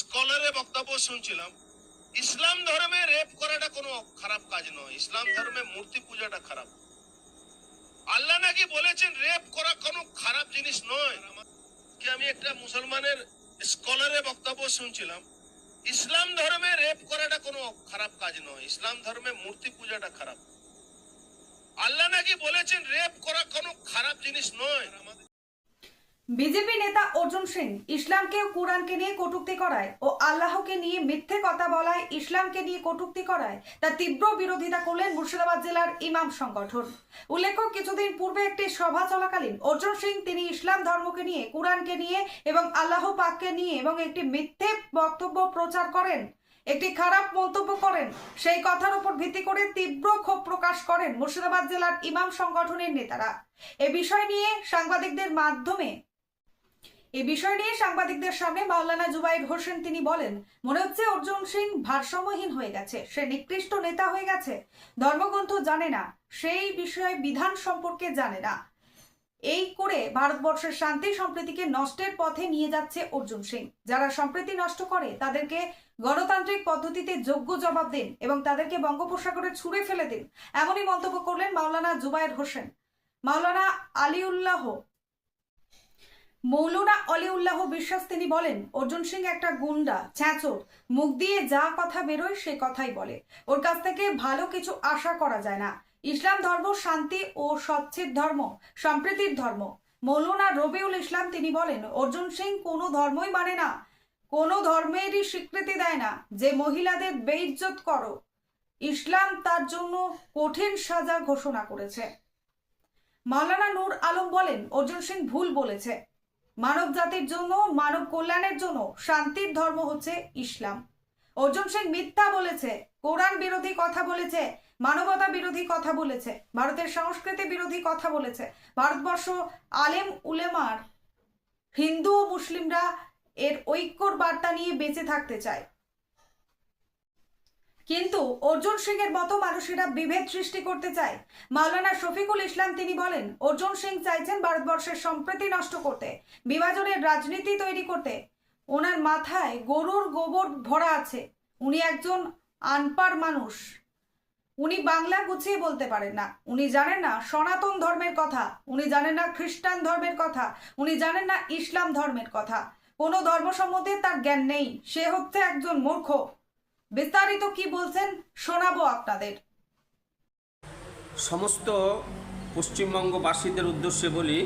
স্কলারের বক্তব্য শুনছিলাম, ইসলাম ধর্মে রেপ করাটা কোনো খারাপ কাজ নয়, ইসলাম ধর্মে মূর্তি পূজাটা খারাপ। আল্লাহ নাকি বলেছেন রেপ করা কোনো খারাপ জিনিস নয়। কি আমি একটা মুসলমানের স্কলারের বক্তব্য শুনছিলাম, ইসলাম ধর্মে রেপ করাটা কোনো খারাপ কাজ নয়, ইসলাম ধর্মে মূর্তি পূজাটা খারাপ। আল্লাহ নাকি বলেছেন রেপ করা কোনো খারাপ জিনিস নয়। বিজেপি নেতা অর্জুন সিং ইসলামকে কোরআনকে নিয়ে কটূক্তি করায় ও আল্লাহকে নিয়ে মিথ্যে কথা বলায় ইসলামকে নিয়ে কটূক্তি করায় তার তীব্র বিরোধিতা করলেন মুর্শিদাবাদ জেলার ইমাম সংগঠন। উল্লেখ্য, কিছুদিন পূর্বে একটি সভা চলাকালীন অর্জুন সিং তিনি ইসলাম ধর্মকে নিয়ে, কোরআনকে নিয়ে এবং আল্লাহ পাককে নিয়ে এবং একটি মিথ্যে বক্তব্য প্রচার করেন, একটি খারাপ মন্তব্য করেন, সেই কথার উপর ভিত্তি করে তীব্র ক্ষোভ প্রকাশ করেন মুর্শিদাবাদ জেলার ইমাম সংগঠনের নেতারা। এ বিষয় নিয়ে সাংবাদিকদের মাধ্যমে এই বিষয় নিয়ে সাংবাদিকদের সামনে মাওলানা জুবাইর হোসেন তিনি বলেন, মনে হচ্ছে অর্জুন সিং ভারসাম্যহীন হয়ে গেছে, সে নিকৃষ্ট নেতা হয়ে গেছে। ধর্মগ্রন্থ জানে না, সেই বিষয়ে বিধান সম্পর্কে জানে না। এই করে ভারতবর্ষের শান্তি সম্প্রীতিকে নষ্টের পথে নিয়ে যাচ্ছে অর্জুন সিং যারা সম্প্রীতি নষ্ট করে, তাদেরকে গণতান্ত্রিক পদ্ধতিতে যোগ্য জবাব দিন এবং তাদেরকে বঙ্গোপসাগরে ছুঁড়ে ফেলে দিন, এমনই মন্তব্য করলেন মাওলানা জুবায়ের হোসেন। মাওলানা আলিউল্লাহ মৌলানা অলিউল্লাহ বিশ্বাস তিনি বলেন, অর্জুন সিং একটা গুন্ডা ছ্যাঁচোর মুখ দিয়ে যা কথা বেরোয় সে কথাই বলে। ওর কাছ থেকে ভালো কিছু আশা করা যায় না। ইসলাম ধর্ম শান্তি ও স্বচ্ছের ধর্ম, সম্প্রীতির ধর্ম। মৌলানা রবিউল ইসলাম তিনি বলেন, অর্জুন সিং কোনো ধর্মই মানে না। কোনো ধর্মেরই স্বীকৃতি দেয় না যে মহিলাদের বেইজ্জত করো। ইসলাম তার জন্য কঠিন সাজা ঘোষণা করেছে। মাওলানা নূর আলম বলেন, অর্জুন সিং ভুল বলেছে। মানব জাতির জন্য, মানব কল্যাণের জন্য শান্তির ধর্ম হচ্ছে ইসলাম। অর্জুন সিং মিথ্যা বলেছে, কোরআন বিরোধী কথা বলেছে, মানবতা বিরোধী কথা বলেছে, ভারতের সংস্কৃতি বিরোধী কথা বলেছে। ভারতবর্ষ আলেম উলেমার হিন্দু ও মুসলিমরা এর ঐক্যর বার্তা নিয়ে বেঁচে থাকতে চায়। কিন্তু অর্জুন সিং এর মতো মানুষেরা বিভেদ সৃষ্টি করতে চায়। মাওলানা শফিকুল ইসলাম তিনি বলেন, অর্জুন সিং চাইছেন ভারতবর্ষের সম্প্রীতি নষ্ট করতে, বিভাজনের রাজনীতি তৈরি করতে। ওনার মাথায় গরুর গোবর ভরা আছে। উনি একজন আনপার মানুষ। উনি বাংলা গুছিয়ে বলতে পারেন না। উনি জানেন না সনাতন ধর্মের কথা। উনি জানেন না খ্রিস্টান ধর্মের কথা। উনি জানেন না ইসলাম ধর্মের কথা। কোনো ধর্ম সম্বন্ধে তার জ্ঞান নেই। সে হচ্ছে একজন মূর্খ। বিস্তারিত কি বলছেন, শোনাবো আপনাদের। সমস্ত পশ্চিমবঙ্গবাসীদের উদ্দেশ্যে বলি,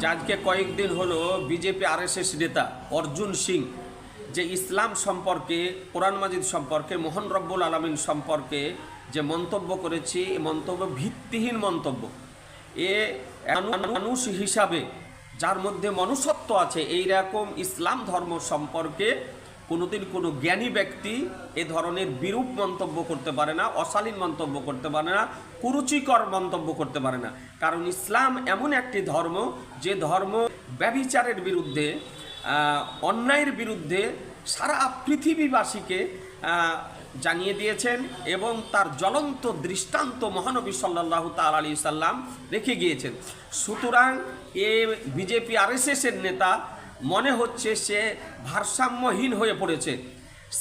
যে আজকে কয়েকদিন হলো বিজেপি আরএসএস নেতা অর্জুন সিং, যে ইসলাম সম্পর্কে, কোরআন মাজিদ সম্পর্কে, মোহন রব্বুল আলমিন সম্পর্কে যে মন্তব্য করেছি, এ মন্তব্য ভিত্তিহীন মন্তব্য। এ মানুষ হিসাবে, যার মধ্যে মনুষ্যত্ব আছে, এই রকম ইসলাম ধর্ম সম্পর্কে কোনোদিন কোনো জ্ঞানী ব্যক্তি এ ধরনের বিরূপ মন্তব্য করতে পারে না, অশালীন মন্তব্য করতে পারে না, কুরুচিকর মন্তব্য করতে পারে না। কারণ ইসলাম এমন একটি ধর্ম, যে ধর্ম ব্যবিচারের বিরুদ্ধে অন্যায়ের বিরুদ্ধে সারা পৃথিবীবাসীকে জানিয়ে দিয়েছেন এবং তার জ্বলন্ত দৃষ্টান্ত মহানবী সাল্লাহ তাল আলী সাল্লাম রেখে গিয়েছেন। সুতরাং এ বিজেপি, আরএসএসের নেতা মনে হচ্ছে সে ভারসাম্যহীন হয়ে পড়েছে।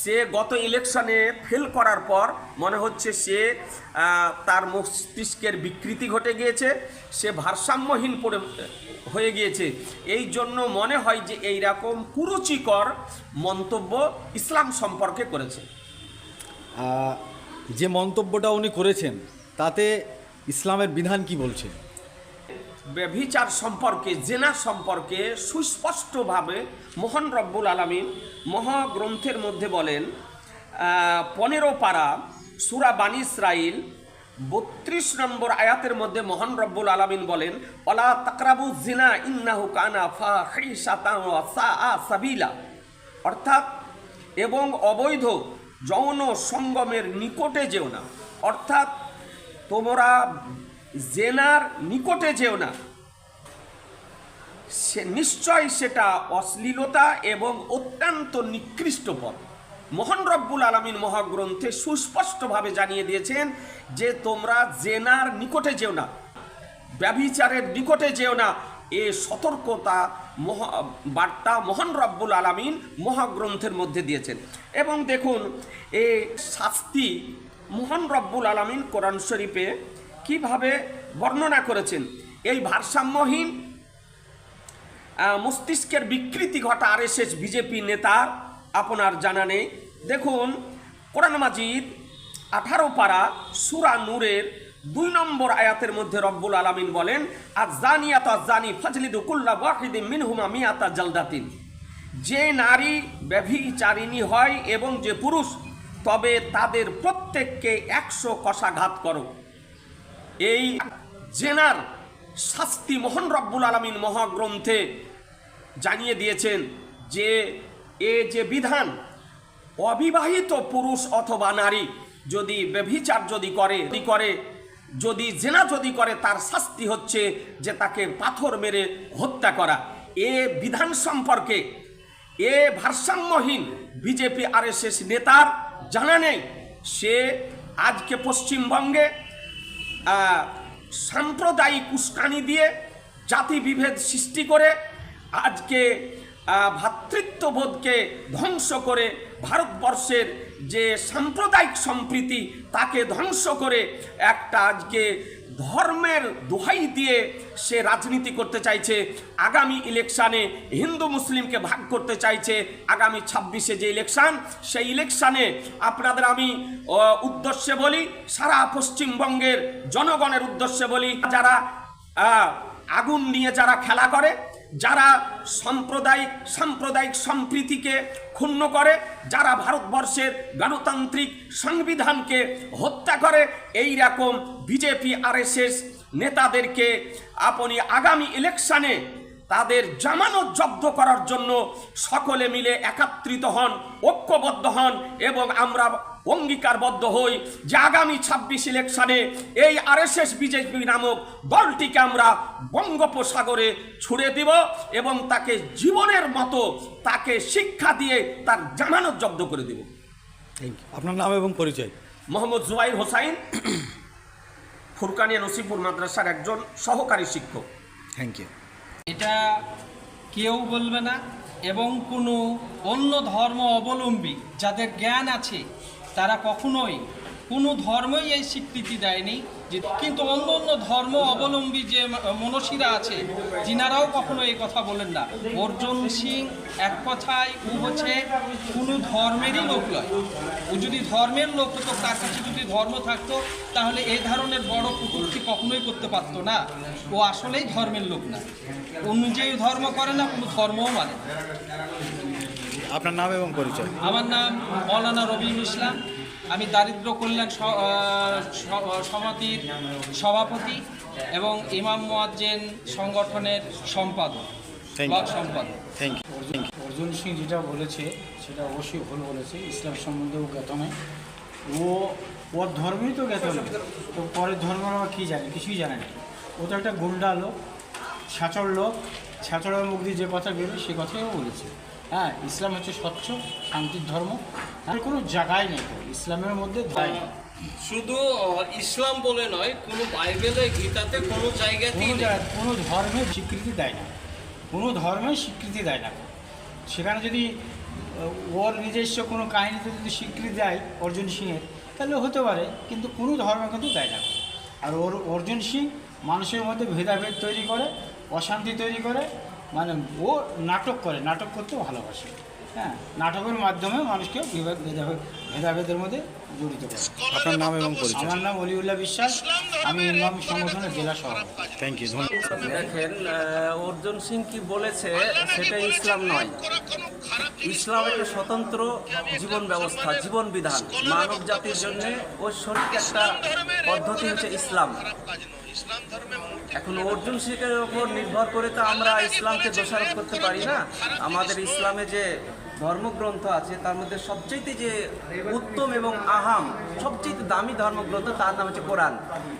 সে গত ইলেকশনে ফেল করার পর মনে হচ্ছে সে তার মস্তিষ্কের বিকৃতি ঘটে গিয়েছে, সে ভারসাম্যহীন পড়ে, হয়ে গিয়েছে। এই জন্য মনে হয় যে এই রকম কুরুচিকর মন্তব্য ইসলাম সম্পর্কে করেছে। যে মন্তব্যটা উনি করেছেন, তাতে ইসলামের বিধান কি বলছে? ব্যভিচার সম্পর্কে, জেনা সম্পর্কে সুস্পষ্টভাবে মোহন রব্বুল আলমিন মহাগ্রন্থের মধ্যে বলেন পনেরো পারা সুরা বানি ইসরাইল বত্রিশ নম্বর আয়াতের মধ্যে মোহন রব্বুল আলমিন বলেন অলা তাকরাবু জিনা ইন্নাহু কানা সাবিলা। অর্থাৎ, এবং অবৈধ যৌন সঙ্গমের নিকটে যেও না। অর্থাৎ, তোমরা জেনার নিকটে যেও না। সে নিশ্চয় সেটা অশ্লীলতা এবং অত্যন্ত নিকৃষ্ট পথ। মোহন রব্বুল আলমিন মহাগ্রন্থে সুস্পষ্টভাবে জানিয়ে দিয়েছেন যে তোমরা জেনার নিকটে যেও না, ব্যভিচারের নিকটে যেও না। এ সতর্কতা মহা, বার্তা মহান রব্বুল আলামিন মহাগ্রন্থের মধ্যে দিয়েছেন। এবং দেখুন, এ শাস্তি মহান রব্বুল আলামিন কোরআন শরীফে কীভাবে বর্ণনা করেছেন? এই ভারসাম্যহীন মস্তিষ্কের বিকৃতি ঘটা আর এস বিজেপি নেতার আপনার জানা নেই। দেখুন, কোরআন মাজিদ, আঠারো পারা সুরা নূরের দুই নম্বর আয়াতের মধ্যে রব্বুল আলামিন বলেন আর জানিয়াত জানি ফজলিদু কুল্লা ওয়াহিদি মিনহুমা মিয়াতা জালদাতিন। যে নারী ব্যভিচারিণী হয় এবং যে পুরুষ, তবে তাদের প্রত্যেককে একশো কষাঘাত করো। এই জেনার শাস্তি মোহন রব্বুল আলমিন মহাগ্রন্থে জানিয়ে দিয়েছেন যে, এ যে বিধান, অবিবাহিত পুরুষ অথবা নারী যদি ব্যভিচার যদি করে করে, যদি জেনা যদি করে, তার শাস্তি হচ্ছে যে তাকে পাথর মেরে হত্যা করা। এ বিধান সম্পর্কে এ ভারসাম্যহীন বিজেপি আরএসএস নেতার জানা নেই। সে আজকে পশ্চিমবঙ্গে সাম্প্রদায়িক উস্কানি দিয়ে জাতিবিভেদ সৃষ্টি করে আজকে ভ্রাতৃত্ববোধকে ধ্বংস করে ভারতবর্ষের যে সাম্প্রদায়িক সম্প্রীতি তাকে ধ্বংস করে একটা আজকে ধর্মের দোহাই দিয়ে সে রাজনীতি করতে চাইছে। আগামী ইলেকশানে হিন্দু মুসলিমকে ভাগ করতে চাইছে। আগামী ছাব্বিশে যে ইলেকশান, সেই ইলেকশানে আপনাদের আমি উদ্দেশ্যে বলি, সারা পশ্চিমবঙ্গের জনগণের উদ্দেশ্যে বলি, যারা আগুন নিয়ে যারা খেলা করে যারা সাম্প্রদায়িক সাম্প্রদায়িক সম্প্রীতিকে ক্ষুণ্ণ করে, যারা ভারতবর্ষের গণতান্ত্রিক সংবিধানকে হত্যা করে, এই রকম বিজেপি, আরএসএস নেতাদেরকে আপনি আগামী ইলেকশানে তাদের জামানত জব্দ করার জন্য সকলে মিলে একাত্রিত হন, ঐক্যবদ্ধ হন এবং আমরা অঙ্গীকারবদ্ধ হই। যে আগামী ছাব্বিশ ইলেকশনে এই আরএসএস বিজেপি নামক দলটিকে আমরা বঙ্গোপসাগরে ছুড়ে দিব এবং তাকে জীবনের মতো তাকে শিক্ষা দিয়ে তার জামানত জব্দ করে দেব। থ্যাংক ইউ আপনার নাম এবং পরিচয়? মোহাম্মদ জুবাইর হোসাইন ফুরকানিয়া নসিপুর মাদ্রাসার একজন সহকারী শিক্ষক। থ্যাংক ইউ এটা কেউ বলবে না এবং কোনো অন্য ধর্ম অবলম্বী যাদের জ্ঞান আছে তারা কখনোই কোনো ধর্মই এই স্বীকৃতি দেয়নি যে, কিন্তু অন্য অন্য ধর্ম অবলম্বী যে ম- মনীষীরা আছে, যিনারাও কখনো এই কথা বলেন না। অর্জুন সিং এক কথায়, ও হচ্ছে কোনো ধর্মেরই লোক নয়। ও যদি ধর্মের লোক হতো, তার কাছে যদি ধর্ম থাকতো, তাহলে এই ধরনের বড় কুকুরটি কখনোই করতে পারতো না। ও আসলেই ধর্মের লোক না। ও নিজেই ধর্ম করে না, কোনো ধর্মও মানে। আপনার নাম এবং পরিচয়। আমার নাম মৌলানা রবিউল ইসলাম। আমি দারিদ্র কল্যাণ সমিতির সভাপতি এবং ইমাম মোয়াজ্জেন সংগঠনের সম্পাদক সম্পাদক। থ্যাংক ইউ অর্জুন সিং যেটা বলেছে সেটা অবশ্যই ভুল বলেছে ইসলাম সম্বন্ধেও জ্ঞাত নয়। ও ওর ধর্মই তো জ্ঞাত নয়। তো পরের ধর্ম আমরা কী জানে? কিছুই জানে না। ও তো একটা গুন্ডা লোক ছাচড় লোক ছাচড়ের মুখ দিয়ে যে কথা বেরোয় সে কথাই ও বলেছে। হ্যাঁ ইসলাম হচ্ছে স্বচ্ছ শান্তির ধর্ম। আর কোনো জায়গায় নেই ইসলামের মধ্যে শুধু ইসলাম বলে নয় কোনো বাইবেলে গীতাতে কোনো জায়গাতেই কোনো নেই। জায়গায় কোনো ধর্মের স্বীকৃতি দেয় না। কোনো ধর্মে স্বীকৃতি দেয় না। সেখানে যদি ওর নিজস্ব কোনো কাহিনীতে যদি স্বীকৃতি দেয় অর্জুন সিংয়ের তাহলে হতে পারে কিন্তু কোনো ধর্ম কিন্তু দেয় না। আর ওর অর্জুন সিং মানুষের মধ্যে ভেদাভেদ তৈরি করে অশান্তি তৈরি করে মানে ও নাটক করে নাটক করতে ভালোবাসে। হ্যাঁ নাটকের মাধ্যমে মানুষকে বিভেদ ভেদাভেদ ভেদাভেদের মধ্যে জড়িত করে। আপনার নাম এবং পরিচয়। আমার নাম অলিউল্লাহ বিশ্বাস আমি ইমাম সংগঠনের জেলা সভাপতি। থ্যাংক ইউ দেখেন অর্জুন সিং কি বলেছে সেটা ইসলাম নয়। ইসলাম একটা স্বতন্ত্র জীবন ব্যবস্থা জীবন বিধান। মানব জাতির জন্য ঐশ্বরিক একটা পদ্ধতি হচ্ছে ইসলাম খারাপ কাজ নয় ইসলাম ধর্মে মূর্তি এখন অর্জুন শিখের ওপর নির্ভর করে তো আমরা ইসলামকে দোষারোপ করতে পারি না। আমাদের ইসলামে যে ধর্মগ্রন্থ আছে, তার মধ্যে সবচেয়ে যে উত্তম এবং আহাম সবচেয়ে দামি ধর্মগ্রন্থ, তার নাম হচ্ছে কোরআন।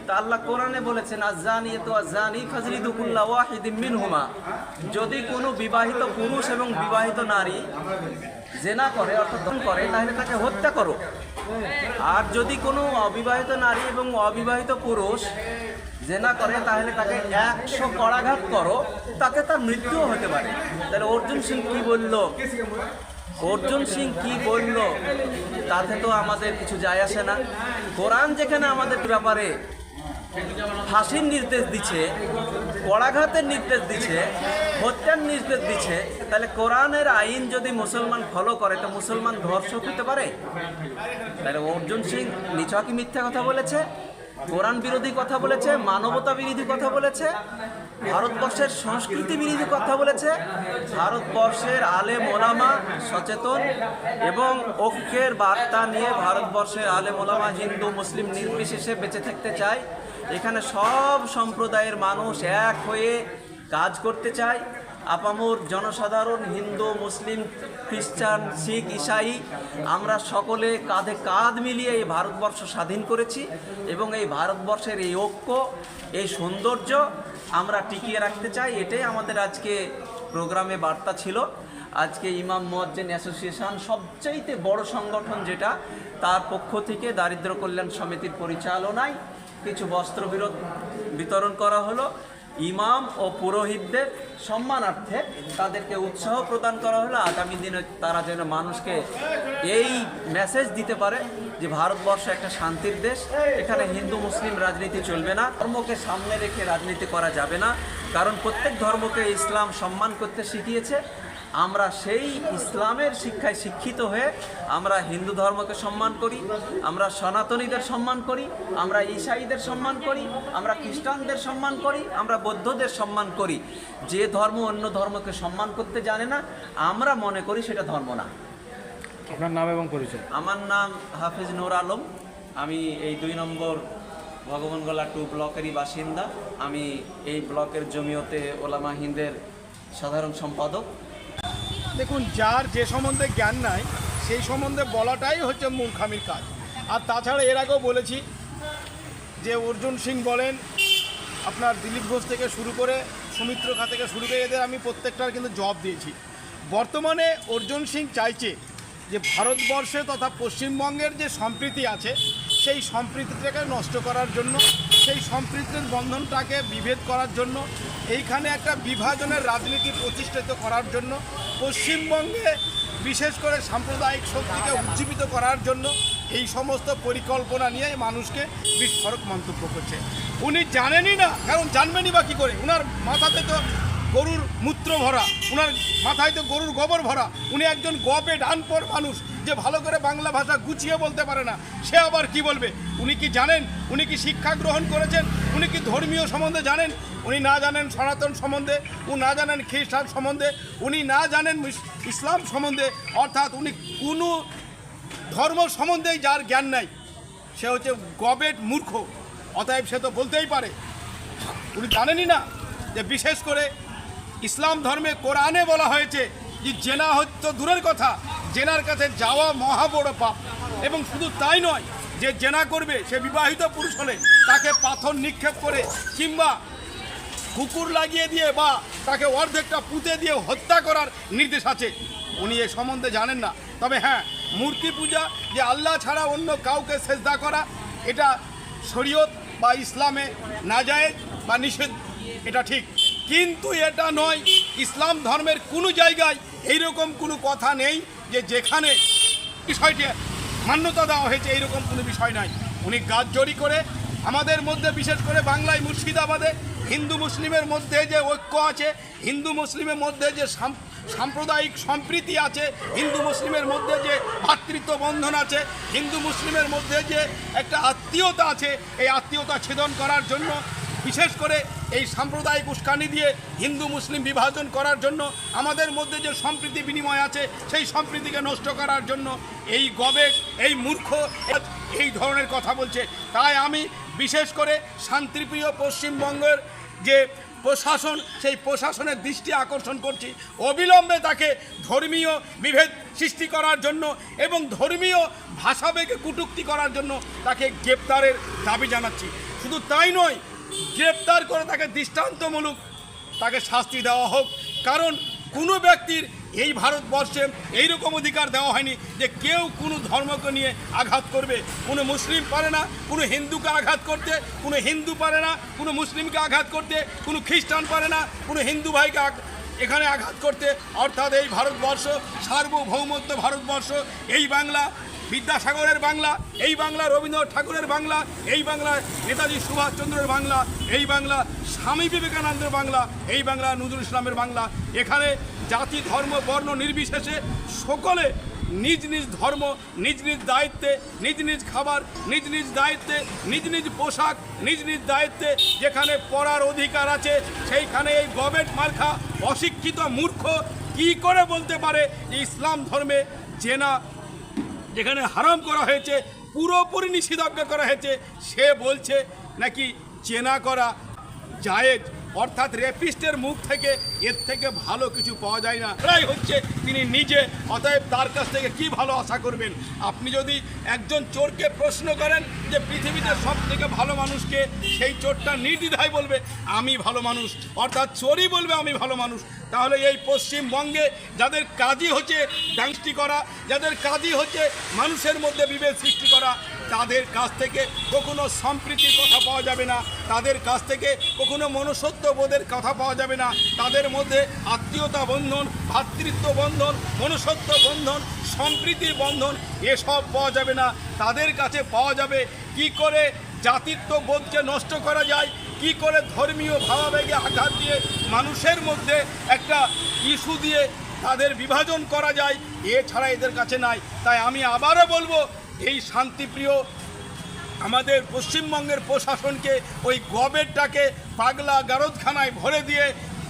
তা আল্লাহ কোরআনে বলেছেন আজান আজানি তো আজানি ফাজলিদুকুল্লাহ ওয়াহিদিম মিনহুমা। যদি কোনো বিবাহিত পুরুষ এবং বিবাহিত নারী জেনা করে, অর্থাৎ করে, তাহলে তাকে হত্যা করো। আর যদি কোনো অবিবাহিত নারী এবং অবিবাহিত পুরুষ জেনা করে তাহলে তাকে একশো কড়াঘাত করো, তাতে তার মৃত্যুও হতে পারে। তাহলে অর্জুন সিং কি বলল? অর্জুন সিং কি বলল? তাতে তো আমাদের কিছু যায় আসে না। কোরআন যেখানে আমাদের ব্যাপারে ফাঁসির নির্দেশ দিচ্ছে, কড়াঘাতের নির্দেশ দিচ্ছে, হত্যার নির্দেশ দিচ্ছে, তাহলে কোরআনের আইন যদি মুসলমান ফলো করে, তো মুসলমান ধর্ষক হতে পারে? তাহলে অর্জুন সিং নিছকই মিথ্যা কথা বলেছে কোরআন বিরোধী কথা বলেছে, মানবতা বিরোধী কথা বলেছে, ভারতবর্ষের সংস্কৃতি বিরোধী কথা বলেছে, ভারতবর্ষের আলে মোলামা সচেতন এবং ঐক্যের বার্তা নিয়ে ভারতবর্ষের আলে মোলামা হিন্দু, মুসলিম নির্বিশেষে বেঁচে থাকতে চায়। এখানে সব সম্প্রদায়ের মানুষ এক হয়ে কাজ করতে চায়। আপামর জনসাধারণ, হিন্দু, মুসলিম, খ্রিস্টান, শিখ, ইসাই, আমরা সকলে কাঁধে কাঁধ মিলিয়ে এই ভারতবর্ষ স্বাধীন করেছি এবং এই ভারতবর্ষের এই ঐক্য, এই সৌন্দর্য আমরা টিকিয়ে রাখতে চাই, এটাই আমাদের আজকে প্রোগ্রামে বার্তা ছিল। আজকে ইমাম মোয়াজ্জেন অ্যাসোসিয়েশন সবচাইতে বড় সংগঠন যেটা, তার পক্ষ থেকে দারিদ্র কল্যাণ সমিতির পরিচালনায় কিছু বস্ত্র বিরোধ বিতরণ করা হলো। ইমাম ও পুরোহিতদের সম্মানার্থে তাদেরকে উৎসাহ প্রদান করা হলো। আগামী দিনে তারা যেন মানুষকে এই মেসেজ দিতে পারে যে ভারতবর্ষ একটা শান্তির দেশ, এখানে হিন্দু, মুসলিম রাজনীতি চলবে না, ধর্মকে সামনে রেখে রাজনীতি করা যাবে না। কারণ প্রত্যেক ধর্মকে ইসলাম সম্মান করতে শিখিয়েছে। আমরা সেই ইসলামের শিক্ষায় শিক্ষিত হয়ে আমরা হিন্দু ধর্মকে সম্মান করি আমরা সনাতনীদের সম্মান করি আমরা ঈসাইদের সম্মান করি আমরা খ্রিস্টানদের সম্মান করি আমরা বৌদ্ধদের সম্মান করি। যে ধর্ম অন্য ধর্মকে সম্মান করতে জানে না আমরা মনে করি সেটা ধর্ম না। আপনার নাম এবং পরিচয়? আমার নাম হাফিজ নুর আলম। আমি এই দুই নম্বর ভগবানগোলা টু ব্লকেরই বাসিন্দা। আমি এই ব্লকের জমিয়তে ওলামা হিন্দের সাধারণ সম্পাদক। দেখুন, যার যে সম্বন্ধে জ্ঞান নাই, সেই সম্বন্ধে বলাটাই হচ্ছে মূর্খামির কাজ। আর তাছাড়া এর আগেও বলেছি যে অর্জুন সিং বলেন, আপনার দিলীপ ঘোষ থেকে শুরু করে সুমিত্র খা থেকে শুরু করে এদের আমি প্রত্যেকটার কিন্তু জব দিয়েছি। বর্তমানে অর্জুন সিং চাইছে যে ভারতবর্ষে তথা পশ্চিমবঙ্গের যে সম্প্রীতি আছে, সেই সম্প্রীতিটাকে নষ্ট করার জন্য, সেই সম্প্রীতির বন্ধনটাকে বিভেদ করার জন্য, এইখানে একটা বিভাজনের রাজনীতি প্রতিষ্ঠিত করার জন্য পশ্চিমবঙ্গে বিশেষ করে সাম্প্রদায়িক শক্তিকে উজ্জীবিত করার জন্য এই সমস্ত পরিকল্পনা নিয়ে মানুষকে বিস্ফোরক মন্তব্য করছে। উনি জানেনই না, কারণ জানবেনই বা কী করে? ওনার মাথাতে তো গরুর মূত্র ভরা ওনার মাথায় তো গরুর গোবর ভরা, উনি একজন গপে ডানপর মানুষ, যে ভালো করে বাংলা ভাষা গুছিয়ে বলতে পারে না। সে আবার কি বলবে? উনি কি জানেন? উনি কি শিক্ষা গ্রহণ করেছেন? উনি কি ধর্মীয় সম্বন্ধে জানেন? উনি না জানেন সনাতন সম্বন্ধে উনি না জানেন খ্রিস্টান সম্বন্ধে, উনি না জানেন ইসলাম সম্বন্ধে, অর্থাৎ উনি কোনো ধর্ম সম্বন্ধেই যার জ্ঞান নাই। সে হচ্ছে গবেট মূর্খ, অতএব সে তো বলতেই পারে। উনি জানেনই না যে বিশেষ করে ইসলাম ধর্মে কোরআনে বলা হয়েছে যে জেনা হচ্ছে দূরের কথা, জেনার কাছে যাওয়া মহা বড় পাপ। এবং শুধু তাই নয়, যে জেনা করবে, সে বিবাহিত পুরুষ হলে তাকে পাথর নিক্ষেপ করে কিংবা কুকুর লাগিয়ে দিয়ে বা তাকে অর্ধেকটা পুঁতে দিয়ে হত্যা করার নির্দেশ আছে। উনি এ সম্বন্ধে জানেন না। তবে হ্যাঁ মূর্তি পূজা, যে আল্লাহ ছাড়া অন্য কাউকে সেজদা করা, এটা শরীয়ত বা ইসলামে নাজায়েজ বা নিষেধ, এটা ঠিক। কিন্তু এটা নয়। ইসলাম ধর্মের কোনো জায়গায় এইরকম কোনো কথা নেই যে যেখানে বিষয়টি মান্যতা দেওয়া হয়েছে, এইরকম কোনো বিষয় নাই। উনি গাছ জড়ি করে আমাদের মধ্যে, বিশেষ করে বাংলায় মুর্শিদাবাদে, হিন্দু মুসলিমের মধ্যে যে ঐক্য আছে, হিন্দু মুসলিমের মধ্যে যে সাম- সাম্প্রদায়িক সম্প্রীতি আছে, হিন্দু মুসলিমের মধ্যে যে ভাতৃত্ব বন্ধন আছে, হিন্দু মুসলিমের মধ্যে যে একটা আত্মীয়তা আছে, এই আত্মীয়তা ছেদন করার জন্য বিশেষ করে এই সাম্প্রদায়িক উস্কানি দিয়ে হিন্দু মুসলিম বিভাজন করার জন্য আমাদের মধ্যে যে সম্প্রীতি বিনিময় আছে, সেই সম্প্রীতিকে নষ্ট করার জন্য এই গবেট এই মূর্খ এই ধরনের কথা বলছে। তাই আমি বিশেষ করে শান্তিপ্রিয় পশ্চিমবঙ্গের যে প্রশাসন, সেই প্রশাসনের দৃষ্টি আকর্ষণ করছি। অবিলম্বে তাকে ধর্মীয় বিভেদ সৃষ্টি করার জন্য এবং ধর্মীয় ভাষাবেগে কটূক্তি করার জন্য তাকে গ্রেপ্তারের দাবি জানাচ্ছি। শুধু তাই নয় গ্রেপ্তার করে তাকে দৃষ্টান্তমূলক তাকে শাস্তি দেওয়া হোক। কারণ কোনো ব্যক্তির এই ভারতবর্ষে এইরকম অধিকার দেওয়া হয়নি যে কেউ কোনো ধর্মকে নিয়ে আঘাত করবে। কোনো মুসলিম পারে না, কোনো হিন্দুকে আঘাত করতে, কোনো হিন্দু পারে না, কোনো মুসলিমকে আঘাত করতে, কোনো খ্রিস্টান পারে না, কোনো হিন্দু ভাইকে এখানে আঘাত করতে। অর্থাৎ এই ভারতবর্ষ, সার্বভৌমত্ব ভারতবর্ষ, এই বাংলা বিদ্যাসাগরের বাংলা, এই বাংলা রবীন্দ্রনাথ ঠাকুরের বাংলা, এই বাংলা নেতাজি সুভাষচন্দ্রের বাংলা, এই বাংলা স্বামী বিবেকানন্দের বাংলা, এই বাংলা নজরুল ইসলামের বাংলা। এখানে জাতি, ধর্ম, বর্ণ নির্বিশেষে সকলে নিজ নিজ ধর্ম, নিজ নিজ দায়িত্বে, নিজ নিজ খাবার, নিজ নিজ দায়িত্বে, নিজ নিজ পোশাক, নিজ নিজ দায়িত্বে যেখানে পড়ার অধিকার আছে, সেইখানে এই গভর্নমেন্ট মার্খা অশিক্ষিত মূর্খ কি করে বলতে পারে ইসলাম ধর্মে জেনা যেখানে হারাম করা হয়েছে পুরোপুরি নিষেধাজ্ঞা করা হয়েছে সে বলছে নাকি চেনা করা জায়েজ অর্থাৎ রেপিস্টের মুখ থেকে এর থেকে ভালো কিছু পাওয়া যায় না। এটাই হচ্ছে তিনি নিজে, অতএব তার কাছ থেকে কি ভালো আশা করবেন? আপনি যদি একজন চোরকে প্রশ্ন করেন যে পৃথিবীতে সব থেকে ভালো মানুষকে, সেই চোরটা নির্দ্বিধায় বলবে, আমি ভালো মানুষ। অর্থাৎ চোরই বলবে, আমি ভালো মানুষ। তাহলে এই পশ্চিমবঙ্গে যাদের কাজই হচ্ছে ডাংস্টি করা, যাদের কাজই হচ্ছে মানুষের মধ্যে বিভেদ সৃষ্টি করা তাদের কাছ থেকে কখনো সম্প্রীতির কথা পাওয়া যাবে না, তাদের কাছ থেকে কখনো মনুষ্যত্ব বোধের কথা পাওয়া যাবে না, তাদের মধ্যে আত্মীয়তা বন্ধন ভ্রাতৃত্ব বন্ধন, মনুষ্যত্ব বন্ধন, সম্প্রীতির বন্ধন, এসব পাওয়া যাবে না। তাদের কাছে পাওয়া যাবে কি করে জাতিত্ব বোধকে নষ্ট করা যায়, কি করে ধর্মীয় ভাবাবেগে আঘাত দিয়ে মানুষের মধ্যে একটা ইস্যু দিয়ে তাদের বিভাজন করা যায় এছাড়া এদের কাছে নাই। তাই আমি আবারও বলব এই শান্তিপ্রিয় আমাদের পশ্চিমবঙ্গের প্রশাসনকে ওই গবেরটাকে পাগলা গারদখানায় ভরে দিয়ে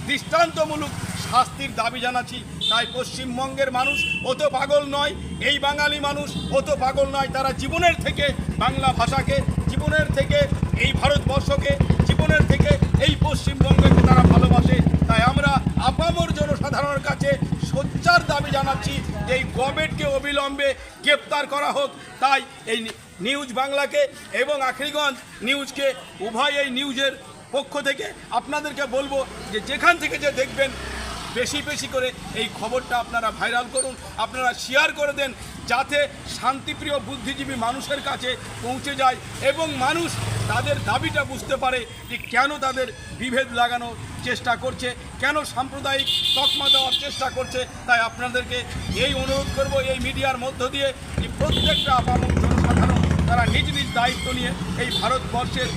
দৃষ্টান্তমূলক শাস্তির দাবি জানাচ্ছি। তাই পশ্চিমবঙ্গের মানুষ অত পাগল নয়, এই বাঙালি মানুষ অত পাগল নয়, তারা জীবনের থেকে বাংলা ভাষাকে, জীবনের থেকে এই ভারতবর্ষকে জীবনের থেকে এই পশ্চিমবঙ্গকে তারা ভালোবাসে তাই আমরা আপামর জনসাধারণের কাছে সোচ্চার দাবি জানাচ্ছি যে এই গভর্নমেন্টকে অবিলম্বে গ্রেপ্তার করা হোক। তাই এই নিউজ বাংলাকে এবং আখরিগঞ্জ নিউজকে উভয় এই নিউজের পক্ষ থেকে আপনাদেরকে বলব যে যেখান থেকে যে দেখবেন, বেশি বেশি করে এই খবরটা আপনারা ভাইরাল করুন, আপনারা শেয়ার করে দেন যাতে শান্তিপ্রিয় বুদ্ধিজীবী মানুষের কাছে পৌঁছে যায় এবং মানুষ তাদের দাবিটা বুঝতে পারে যে কেন তাদের বিভেদ লাগানোর চেষ্টা করছে, কেন সাম্প্রদায়িক তকমা দেওয়ার চেষ্টা করছে। তাই আপনাদেরকে এই অনুরোধ করব এই মিডিয়ার মধ্য দিয়ে যে প্রত্যেকটা আপামক জনসাধারণ তারা নিজ নিজ দায়িত্ব নিয়ে এই ভারতবর্ষের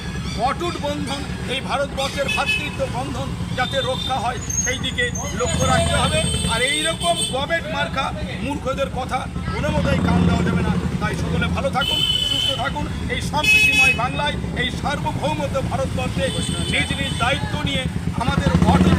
অটুট বন্ধন, এই ভারতবর্ষের ভাতৃত্ব বন্ধন যাতে রক্ষা হয়, সেই দিকে লক্ষ্য রাখতে হবে। আর এই রকম গবেট মার্কা মূর্খদের কথা কোনো মতোই কান দেওয়া যাবে না। তাই সকলে ভালো থাকুন, সুস্থ থাকুন। এই সম্প্রীতিময় বাংলায়, এই সার্বভৌমত্ব ভারতবর্ষে নিজ নিজ দায়িত্ব নিয়ে আমাদের অটুট